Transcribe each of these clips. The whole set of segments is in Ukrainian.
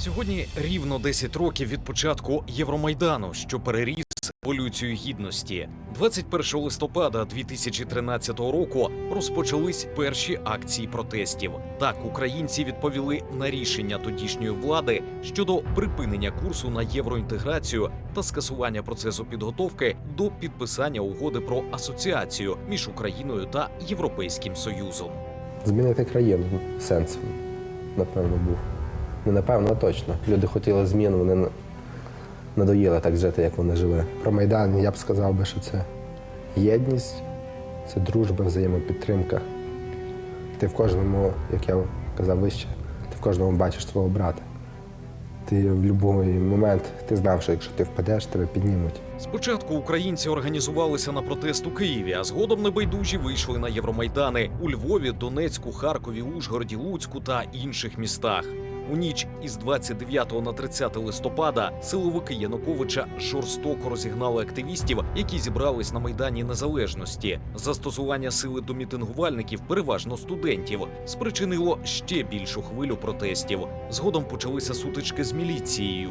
Сьогодні рівно 10 років від початку Євромайдану, що переріс еволюцію гідності. 21 листопада 2013 року розпочались перші акції протестів. Так українці відповіли на рішення тодішньої влади щодо припинення курсу на євроінтеграцію та скасування процесу підготовки до підписання угоди про асоціацію між Україною та Європейським Союзом. Змінити країну сенс, напевно, був. Не напевно, точно. Люди хотіли змін, вони на- надоїли так жити, як вони жили. Про Майдан я б сказав би, що це єдність, це дружба, взаємопідтримка. Ти в кожному, як я казав вище, ти в кожному бачиш свого брата. Ти в будь-який момент ти знав, що якщо ти впадеш, тебе піднімуть. Спочатку українці організувалися на протест у Києві, а згодом небайдужі вийшли на Євромайдани у Львові, Донецьку, Харкові, Ужгороді, Луцьку та інших містах. У ніч із 29 на 30 листопада силовики Януковича жорстоко розігнали активістів, які зібрались на майдані незалежності. Застосування сили до мітингувальників, переважно студентів, спричинило ще більшу хвилю протестів. Згодом почалися сутички з міліцією.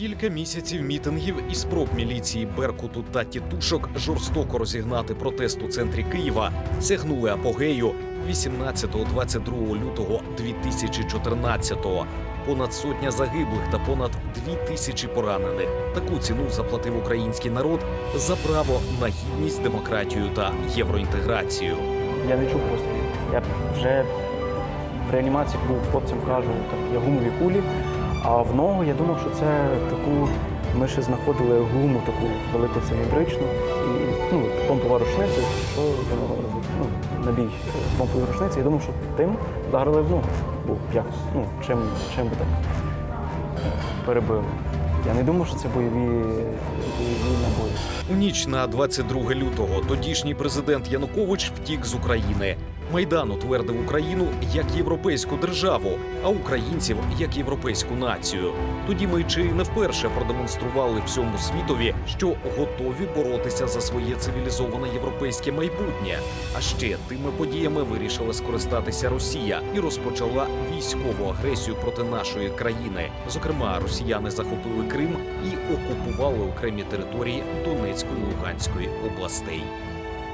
Кілька місяців мітингів і спроб міліції Беркуту та тітушок жорстоко розігнати протест у центрі Києва сягнули апогею 18-22 лютого 2014-го. Понад сотня загиблих та понад дві тисячі поранених. Таку ціну заплатив український народ за право на гідність, демократію та євроінтеграцію. Я не чув пострілів. Я вже в реанімації був хлопцям кажу, так, я гумові кулі, а в ногу я думав, що це таку. Ми ще знаходили гуму таку велику циліндричну і ну, помпова рушниця, що воно ну, набій з помпової рушниці. Я думав, що тим вдарили в ногу. Бо як, ну, чим, чим би так перебили. Я не думав, що це бойові, бойові набої. У ніч на 22 лютого тодішній президент Янукович втік з України. Майдан утвердив Україну як європейську державу, а українців як європейську націю. Тоді ми чи не вперше продемонстрували всьому світові, що готові боротися за своє цивілізоване європейське майбутнє. А ще тими подіями вирішила скористатися Росія і розпочала військову агресію проти нашої країни. Зокрема, росіяни захопили Крим і окупували окремі території Донецької і Луганської областей.